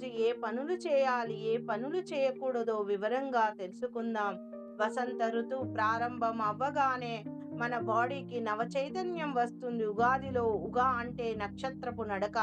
రోజు ఏ పనులు చేయాలి ఏ పనులు చేయకూడదో వివరంగా తెలుసుకుందాం. వసంత ఋతువు ప్రారంభం అవ్వగానే మన బాడీకి నవ చైతన్యం వస్తుంది. ఉగాదిలో ఉగా అంటే నక్షత్రపు నడక.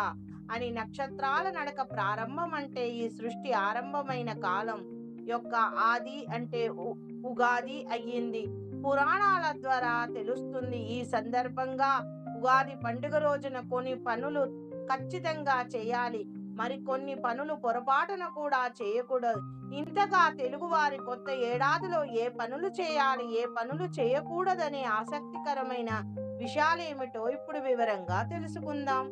అని నక్షత్రాల నడక ప్రారంభం అంటే ఈ సృష్టి ఆరంభమైన కాలం యొక్క ఆది అంటే ఉ- ఉగాది అయ్యింది. పురాణాల ద్వారా తెలుస్తుంది ఈ సందర్భంగా ఉగాది పండుగ రోజున కొన్ని పనులు ఖచ్చితంగా చేయాలి. మరి కొన్ని పనులు పొరపాటున కూడా చేయకూడదు. ఇంతగా తెలుగువారి కొత్త ఏడాదిలో ఏ పనులు చేయాలి ఏ పనులు చేయకూడదనే ఆసక్తికరమైన విషయాలేమిటో ఇప్పుడు వివరంగా తెలుసుకుందాం.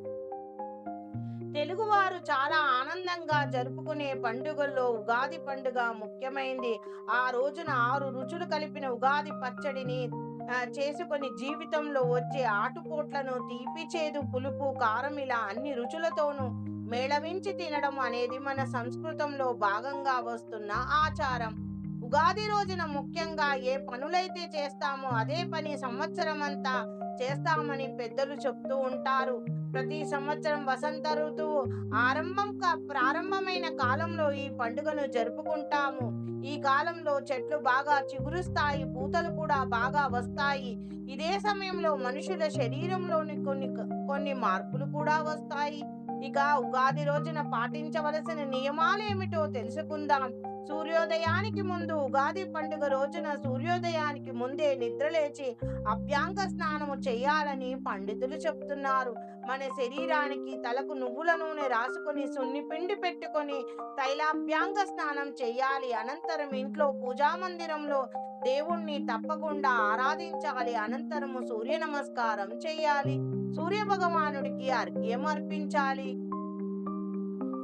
తెలుగువారు చాలా ఆనందంగా జరుపుకునే పండుగల్లో ఉగాది పండుగ ముఖ్యమైనది ఆ రోజున ఆరు రుచులు కలిపిన ఉగాది పచ్చడిని చేసుకొని జీవితంలో వచ్చే ఆటుపోట్లను తీపి చేదు పులుపు కారం ఇలా అన్ని రుచులతోనూ మేళవించి తినడం అనేది మన సంస్కృతంలో భాగంగా వస్తున్న ఆచారం. ఉగాది రోజున ముఖ్యంగా ఏ పనులైతే చేస్తామో అదే పని సంవత్సరం అంతా చేస్తామని పెద్దలు చెప్తూ ఉంటారు. ప్రతి సంవత్సరం వసంత ఋతువు ఆరంభం ప్రారంభమైన కాలంలో ఈ పండుగను జరుపుకుంటాము. ఈ కాలంలో చెట్లు బాగా చిగురుస్తాయి పూతలు కూడా బాగా వస్తాయి. ఇదే సమయంలో మనుషుల శరీరంలోని కొన్ని కొన్ని మార్పులు కూడా వస్తాయి. ఇక ఉగాది రోజున పాటించవలసిన నియమాలు ఏమిటో తెలుసుకుందాం. సూర్యోదయానికి ముందు ఉగాది పండుగ రోజున సూర్యోదయానికి ముందే నిద్రలేచి అభ్యాంగ స్నానము చేయాలని పండితులు చెప్తున్నారు. మన శరీరానికి తలకు నువ్వుల నూనె రాసుకొని సున్ని పిండి పెట్టుకొని తైలాభ్యాంగ స్నానం చేయాలి. అనంతరం ఇంట్లో పూజా మందిరంలో దేవుణ్ణి తప్పకుండా ఆరాధించాలి. అనంతరము సూర్య నమస్కారం చేయాలి. సూర్య భగవానుడికి అర్ఘ్యం అర్పించాలి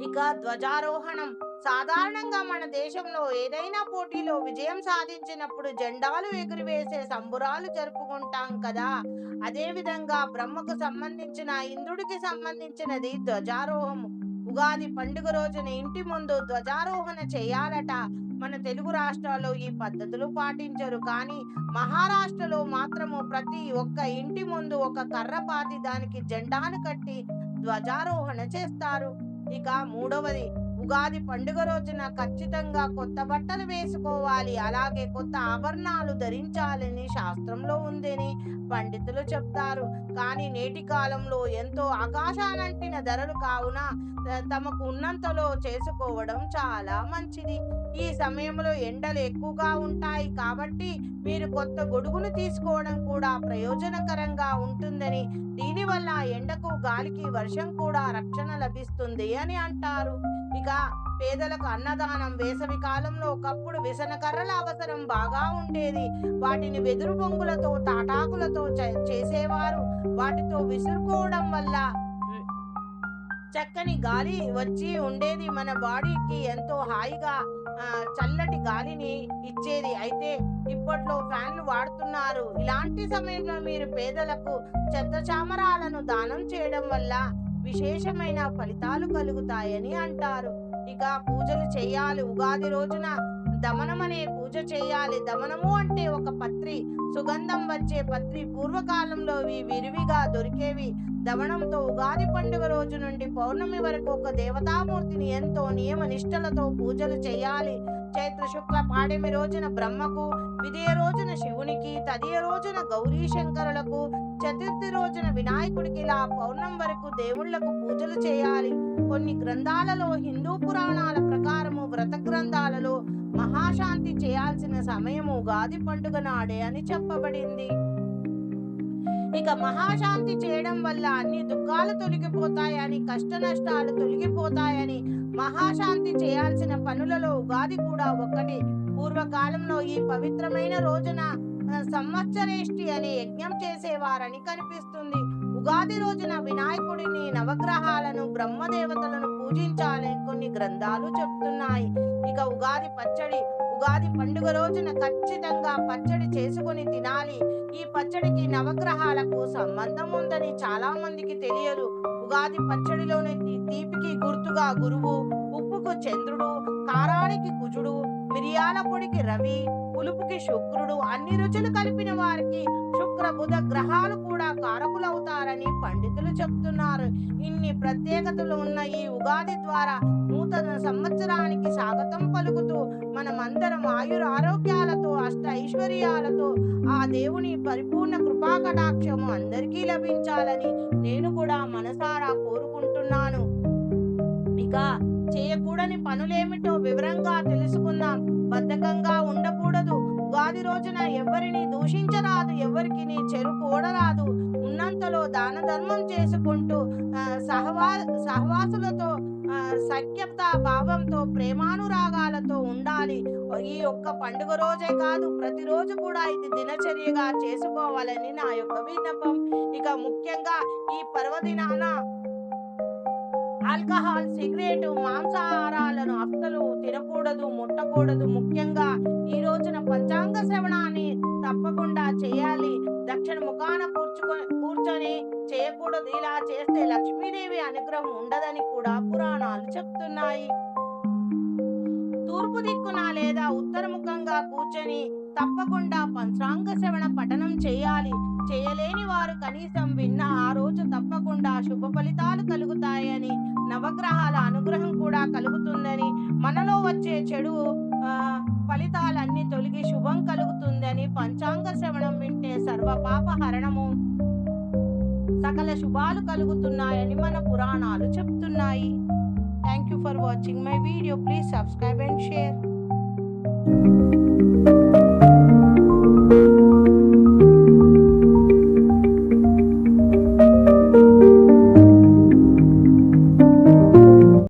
ఇక ధ్వజారోహణం. సాధారణంగా మన దేశంలో ఏదైనా పోటీలో విజయం సాధించినప్పుడు జెండాలు ఎగురవేసే సంబురాలు జరుపుకుంటాం కదా. అదేవిధంగా బ్రహ్మకు సంబంధించిన ఇంద్రుడికి సంబంధించినది ధ్వజారోహము ఉగాది పండుగ రోజున ఇంటి ముందు ధ్వజారోహణ చేయాలట. మన తెలుగు రాష్ట్రాల్లో ఈ పద్ధతులు పాటించరు. కానీ మహారాష్ట్రలో మాత్రము ప్రతి ఒక్క ఇంటి ముందు ఒక కర్ర పాతి దానికి జెండాను కట్టి ధ్వజారోహణ చేస్తారు. ఇక మూడవది ఉగాది పండుగ రోజున ఖచ్చితంగా కొత్త బట్టలు వేసుకోవాలి. అలాగే కొత్త ఆభరణాలు ధరించాలని శాస్త్రంలో ఉందని పండితులు చెప్తారు. కానీ నేటి కాలంలో ఎంతో ఆకాశానంటిన ధరలు కావున తమకు ఉన్నంతలో చేసుకోవడం చాలా మంచిది. ఈ సమయంలో ఎండలు ఎక్కువగా ఉంటాయి కాబట్టి మీరు కొత్త గొడుగును తీసుకోవడం కూడా ప్రయోజనకరంగా ఉంటుందని దీనివల్ల ఎండకు గాలికి వర్షం కూడా రక్షణ లభిస్తుంది అని అంటారు. ఇక పేదలకు అన్నదానం వేసవి కాలంలో ఒకప్పుడు విసనకర్రల అవసరం బాగా ఉండేది. వాటిని వెదురు బొంగులతో తాటాకులతో చే- చేసేవారు. వాటితో విసురుకోవడం వల్ల చక్కని గాలి వచ్చి ఉండేది. మన బాడీకి ఎంతో హాయిగా చల్లటి గాలిని ఇచ్చేది. అయితే ఇప్పట్లో ఫ్యాన్లు వాడుతున్నారు. ఇలాంటి సమయంలో మీరు పేదలకు చెత్త చామరాలను దానం చేయడం వల్ల విశేషమైన ఫలితాలు కలుగుతాయని అంటారు. ఇక పూజలు చేయాలి. ఉగాది రోజున దమనం అనే పూజ చేయాలి. దమనము అంటే ఒక పత్రి. సుగంధం వచ్చే పత్రి పూర్వకాలంలో విరివిగా దొరికేవి. దమనంతో ఉగాది పండుగ రోజు నుండి పౌర్ణమి వరకు ఒక దేవతామూర్తిని ఎంతో నియమ నిష్టలతో పూజలు చేయాలి. చైత్ర శుక్ల పాడమి రోజున బ్రహ్మకు విదే రోజున శివునికి తదియ రోజున గౌరీ శంకరులకు చతుర్థి రోజున వినాయకుడికి ఇలా పౌర్ణం వరకు దేవుళ్ళకు పూజలు చేయాలి. కొన్ని గ్రంథాలలో హిందూ పురాణాల ప్రకారము వ్రత గ్రంథాలలో మహాశాంతి చేయాల్సిన సమయము ఉగాది పండుగ నాడే అని చెప్పబడింది. ఇక మహాశాంతి చేయడం వల్ల అన్ని దుఃఖాలు తొలగిపోతాయని కష్ట నష్టాలు తొలగిపోతాయని మహాశాంతి చేయాల్సిన పనులలో ఉగాది కూడా ఒకటి పూర్వకాలంలో ఈ పవిత్రమైన రోజున సంవత్సరేష్టి అనే యజ్ఞం చేసేవారని కనిపిస్తుంది. ఉగాది రోజున వినాయకుడిని నవగ్రహాలను బ్రహ్మదేవతలను పూజించాలని కొన్ని గ్రంథాలు చెప్తున్నాయి. ఇక ఉగాది పచ్చడి ఉగాది పండుగ రోజున ఖచ్చితంగా పచ్చడి చేసుకొని తినాలి. ఈ పచ్చడికి నవగ్రహాలకు సంబంధం ఉందని చాలా మందికి తెలియదు. ఉగాది పచ్చడిలోని తీపికి గుర్తుగా గురువు ఉప్పుకు చంద్రుడు కారానికి కుజుడు మిరియాల పొడికి రవి పులుపుకి శుక్రుడు అన్ని రుచులు కలిపిన వారికి శుక్ర శుక్ర బుధ గ్రహాలు కూడా కారకులవుతారని పండితులు చెప్తున్నారు. ఇన్ని ప్రత్యేకతలు ఉన్న ఈ ఉగాది ద్వారా నూతన సంవత్సరానికి స్వాగతం పలుకుతూ మనమందరం ఆయుర ఆరోగ్యాలతో అష్ట ఐశ్వర్యాలతో ఆ దేవుని పరిపూర్ణ కృపా కటాక్షము అందరికీ లభించాలని నేను కూడా మనసారా కోరుకుంటున్నాను. ఇక చేయకూడని పనులేమిటో వివరంగా తెలుసుకుందాం. బద్ధకంగా ఉండకూడదు. ఉగాది రోజున ఎవరిని దూషించరాదు ఎవరికి నీ చెరు కూడరాదు ఉన్నంతలో దాన ధర్మం చేసుకుంటూ సహవా సహవాసులతో సఖ్యత భావంతో ప్రేమానురాగాలతో ఉండాలి. ఈ యొక్క పండుగ రోజే కాదు ప్రతిరోజు కూడా ఇది దినచర్యగా చేసుకోవాలని నా యొక్క విన్నపం. ఇక ముఖ్యంగా ఈ పర్వదినాన ఆల్కహాల్ సిగరెట్ మాంసాహారాలను అస్సలు తినకూడదు ముట్టకూడదు. ముఖ్యంగా ఈ రోజున పంచాంగ శ్రవణాన్ని తప్పకుండా చేయాలి. దక్షిణ ముఖాన కూర్చుకొని కూర్చొని చేయకూడదు. ఇలా చేస్తే లక్ష్మీదేవి అనుగ్రహం ఉండదని కూడా పురాణాలు చెప్తున్నాయి. తూర్పు దిక్కున లేదా ఉత్తరముఖంగా కూర్చొని తప్పకుండా పంచాంగ శ్రవణ పఠనం చేయాలి. చేయలేని వారు కనీసం విన్న ఆ రోజు తప్పకుండా శుభ ఫలితాలు కలుగుతాయని నవగ్రహాల అనుగ్రహం కూడా కలుగుతుందని మనలో వచ్చే చెడు ఫలితాలన్నీ తొలగి శుభం కలుగుతుందని పంచాంగ శ్రవణం వింటే సర్వ పాప హరణము. సకల శుభాలు కలుగుతున్నాయని మన పురాణాలు చెప్తున్నాయి. Thank you for watching my video please subscribe and share